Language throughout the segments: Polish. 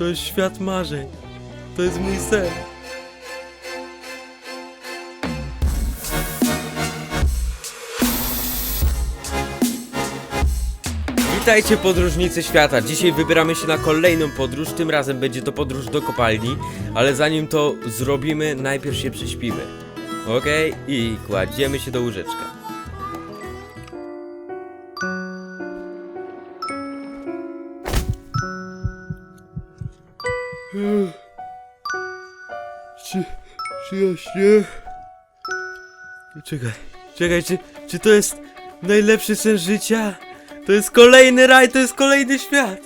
To jest świat marzeń. To jest mój sen. Witajcie podróżnicy świata. Dzisiaj wybieramy się na kolejną podróż. Tym razem będzie to podróż do kopalni, ale zanim to zrobimy, najpierw się prześpimy. Okej, i kładziemy się do łóżeczka. Czy, czy ja śnię? Czekaj, czekaj, czy, czy to jest najlepszy sen życia? To jest kolejny raj, to jest kolejny świat!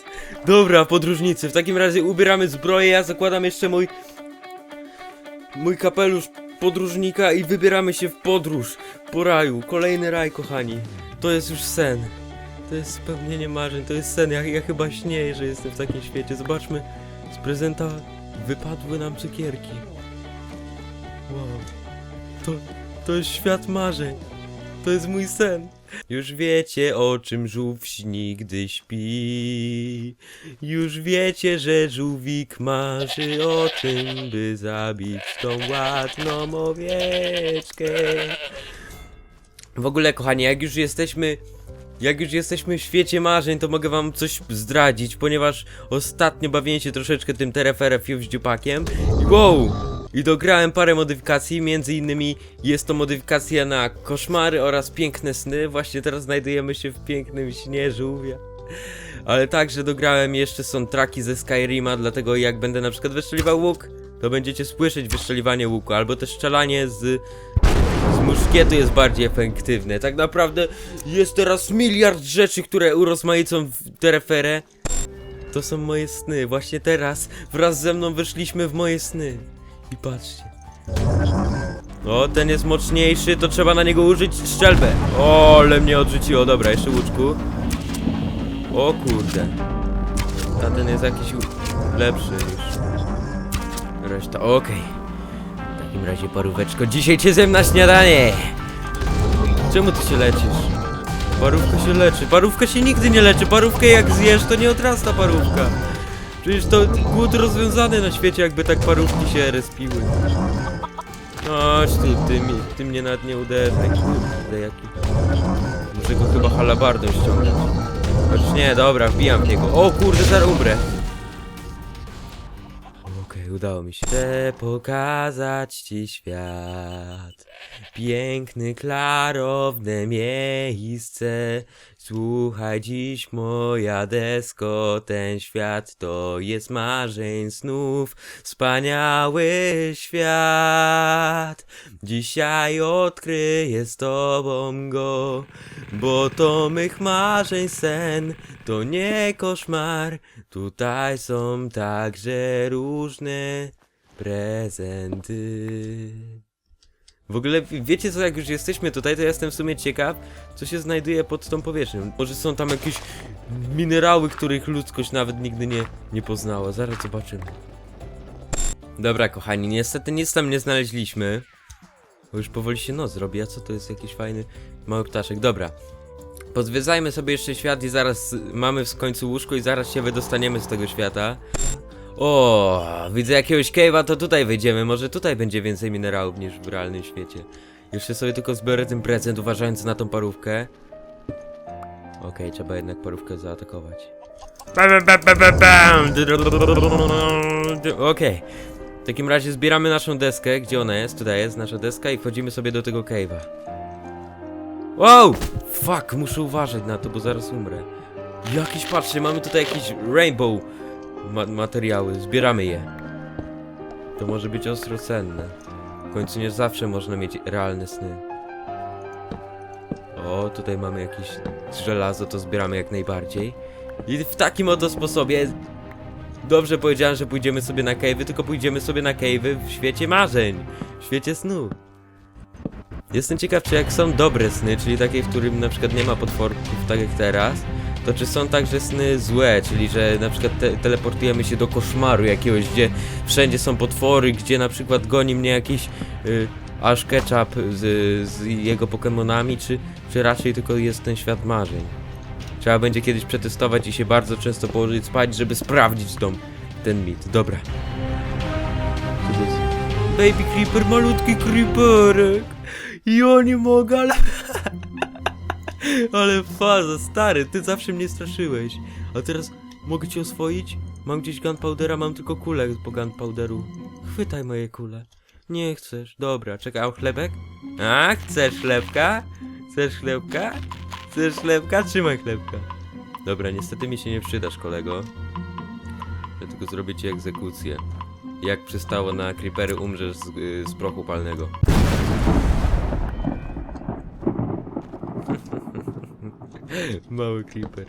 Dobra, podróżnicy, w takim razie ubieramy zbroję, ja zakładam jeszcze mój... Mój kapelusz podróżnika i wybieramy się w podróż po raju. Kolejny raj, kochani. To jest już sen. To jest spełnienie marzeń, to jest sen. Ja, ja chyba śnieję, że jestem w takim świecie. Zobaczmy, z prezenta wypadły nam cukierki. Wow. To, to jest świat marzeń. To jest mój sen. Już wiecie o czym żółw śni, gdy śpi. Już wiecie, że żółwik marzy o tym, by zabić tą ładną owieczkę. W ogóle, kochani, jak już jesteśmy. Jak już jesteśmy w świecie marzeń, to mogę wam coś zdradzić, ponieważ ostatnio bawiłem się troszeczkę tym tereferem Fuse Dziupakiem wow! I dograłem parę modyfikacji, między innymi jest to modyfikacja na koszmary oraz piękne sny. Właśnie teraz znajdujemy się w pięknym śnie żółwia. Ale także dograłem jeszcze są ze Skyrima, dlatego jak będę na przykład wystrzeliwał łuk, to będziecie słyszeć wystrzeliwanie łuku, albo też strzelanie z muszkietu jest bardziej efektywne. Tak naprawdę jest teraz miliard rzeczy, które urozmaicą w tereferę. To są moje sny. Właśnie teraz wraz ze mną weszliśmy w moje sny. I patrzcie. O, ten jest mocniejszy, to trzeba na niego użyć strzelbę. O, ale mnie odrzuciło. Dobra, jeszcze łuczku. O kurde. A ten jest jakiś lepszy już. Reszta, okej. W takim razie paróweczko, dzisiaj cię zjem na śniadanie! Czemu ty się leczysz? Parówka się leczy. Parówka się nigdy nie leczy. Parówkę jak zjesz, to nie odrasta parówka. Przecież to głód rozwiązany na świecie, jakby tak parówki się respiły. Chodź tu, ty, mi, ty mnie nie uderzaj. Muszę go chyba halabardą ściągnąć. Chociaż nie, dobra, wbijam w niego. O kurde, zaraz umrę. Udało mi się. Chcę pokazać ci świat. Piękny, klarowne miejsce. Słuchaj dziś moja desko, ten świat to jest marzeń snów. Wspaniały świat. Dzisiaj odkryję z tobą go, bo to mych marzeń sen, to nie koszmar. Tutaj są także różne prezenty. W ogóle wiecie co, jak już jesteśmy tutaj, to ja jestem w sumie ciekaw, co się znajduje pod tą powierzchnią. Może są tam jakieś minerały, których ludzkość nawet nigdy nie, nie poznała. Zaraz zobaczymy. Dobra, kochani, niestety nic tam nie znaleźliśmy. Bo już powoli się noc robi, a co to jest jakiś fajny mały ptaszek. Dobra. Pozwiedzajmy sobie jeszcze świat i zaraz mamy w końcu łóżko i zaraz się wydostaniemy z tego świata. O, widzę jakiegoś cave'a, to tutaj wejdziemy. Może tutaj będzie więcej minerałów niż w realnym świecie. Jeszcze sobie tylko zbiorę ten prezent, uważając na tą parówkę. Okej, trzeba jednak parówkę zaatakować. Okej. W takim razie zbieramy naszą deskę. Gdzie ona jest? Tutaj jest nasza deska i wchodzimy sobie do tego cave'a. Wow! Fuck, muszę uważać na to, bo zaraz umrę. Jakiś, patrzcie, mamy tutaj jakieś rainbow ma materiały, zbieramy je. To może być ostro cenne. W końcu nie zawsze można mieć realne sny. O, tutaj mamy jakieś żelazo, to zbieramy jak najbardziej. I w takim oto sposobie Dobrze powiedziałem, że pójdziemy sobie na cave'y, tylko pójdziemy sobie na cave'y w świecie marzeń, w świecie snu. Jestem ciekaw, czy jak są dobre sny, czyli takie, w którym na przykład nie ma potworków, tak jak teraz, to czy są także sny złe, czyli że na przykład te teleportujemy się do koszmaru jakiegoś, gdzie wszędzie są potwory, gdzie na przykład goni mnie jakiś y, Ash Ketchup z, z jego Pokemonami, czy, czy raczej tylko jest ten świat marzeń. Trzeba będzie kiedyś przetestować i się bardzo często położyć spać, żeby sprawdzić tą ten mit. Dobra. Co to jest? Baby creeper, malutki creeperek. Ja nie mogę, ale... ale faza, stary, ty zawsze mnie straszyłeś. A teraz mogę cię oswoić? Mam gdzieś gunpowdera, mam tylko kulę po gunpowderu. Chwytaj moje kule. Nie chcesz. Dobra, czekaj, a chlebek? A, chcesz chlebka? Chcesz chlebka? Chcesz chlebka? Trzymaj chlebka. Dobra, niestety mi się nie przydasz, kolego. Ja tylko zrobię ci egzekucję. Jak przystało na creepery, umrzesz z, y, z prochu palnego. Mały creeper.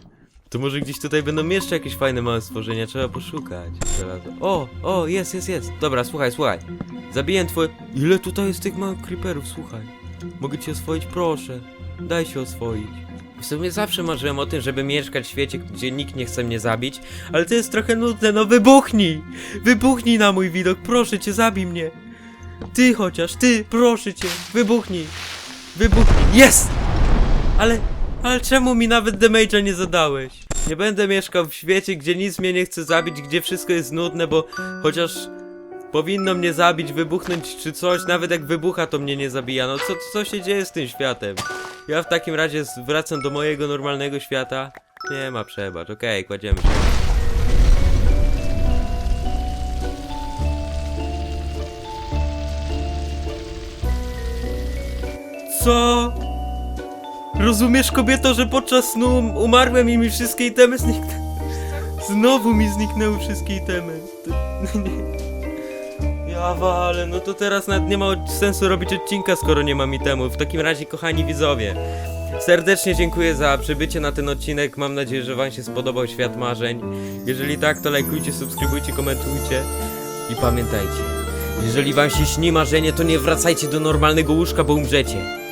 To może gdzieś tutaj będą jeszcze jakieś fajne małe stworzenia, trzeba poszukać. Żelazo. O, o, jest, jest, jest. Dobra, słuchaj, słuchaj. Zabiję twoje... Ile tutaj jest tych małych creeperów, słuchaj. Mogę cię oswoić, proszę. Daj się oswoić. W sumie zawsze marzyłem o tym, żeby mieszkać w świecie, gdzie nikt nie chce mnie zabić, ale to jest trochę nudne, no wybuchnij! Wybuchnij na mój widok, proszę cię, zabij mnie! Ty chociaż, ty, proszę cię, wybuchnij! Wybuchnij, jest! Ale, ale czemu mi nawet damage'a nie zadałeś? Nie będę mieszkał w świecie, gdzie nic mnie nie chce zabić, gdzie wszystko jest nudne, bo chociaż powinno mnie zabić, wybuchnąć czy coś, nawet jak wybucha to mnie nie zabija. No co, co się dzieje z tym światem? Ja w takim razie wracam do mojego normalnego świata. Nie ma przebacz, okej, kładziemy się. Co? Rozumiesz, kobieto, że podczas snu umarłem i mi wszystkie itemy zniknęły? Znowu mi zniknęły wszystkie itemy. To-. Ja wale, no to teraz nawet nie ma sensu robić odcinka, skoro nie mam itemów. W takim razie, kochani widzowie, serdecznie dziękuję za przybycie na ten odcinek. Mam nadzieję, że wam się spodobał Świat Marzeń. Jeżeli tak, to lajkujcie, subskrybujcie, komentujcie i pamiętajcie, jeżeli wam się śni marzenie, to nie wracajcie do normalnego łóżka, bo umrzecie.